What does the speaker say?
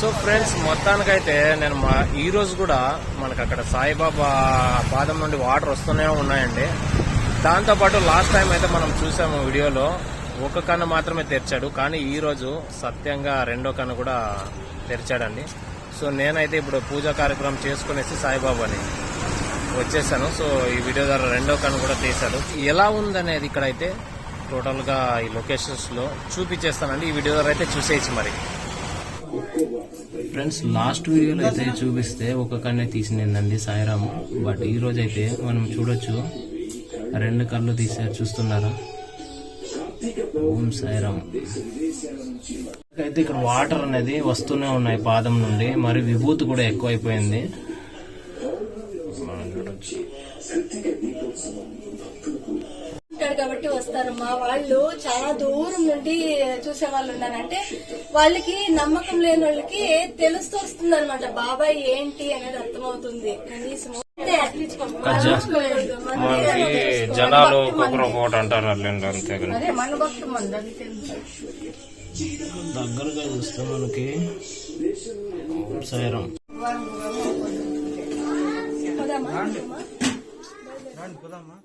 So friends మొత్తానికైతే నేను మా ఈరోజు కూడా మనకు అక్కడ సాయిబాబా పాదం నుండి వాటర్ వస్తూనే ఉన్నాయండి. దాంతోపాటు లాస్ట్ టైం అయితే మనం చూసాము వీడియోలో ఒక కన్ను మాత్రమే తెరిచాడు. కానీ ఈ రోజు సత్యంగా రెండో కన్ను కూడా తెరిచాడండి. సో నేనైతే ఇప్పుడు పూజా కార్యక్రమం చేసుకునేసి సాయిబాబాని వచ్చేసాను. సో ఈ వీడియో ద్వారా రెండో కన్ను కూడా తీశాడు. ఎలా ఉందనేది ఇక్కడైతే టోటల్గా ఈ లొకేషన్స్లో చూపించేస్తానండి. ఈ వీడియో ద్వారా అయితే చూసేయచ్చు మరి. ఫ్రెండ్స్ లాస్ట్ వీడియోలో అయితే చూపిస్తే ఒక కన్నే తీసినండి సాయిరాము. బట్ ఈ అయితే మనం చూడొచ్చు రెండు కళ్ళు తీసారు చూస్తున్నారా? ఓం సాయిరామ్. అయితే ఇక్కడ వాటర్ అనేది వస్తూనే ఉన్నాయి పాదం నుండి మరి విభూతి కూడా ఎక్కువైపోయింది. మనం చూడొచ్చు. కాబట్టి వస్తారు. మా వాళ్ళు చాలా దూరం నుండి చూసే వాళ్ళు ఉన్నారంటే వాళ్ళకి నమ్మకం లేని వాళ్ళకి తెలుస్తూ వస్తుంది అనమాట బాబాయ్ ఏంటి? అనేది అర్థమవుతుంది. కనీసం జనాలు ఒక్కొక్కరు ఒక్కొక్కటి అంటారు అల్లండి అంతే దగ్గరగా చూస్తే మనకి? రండి పోదామా?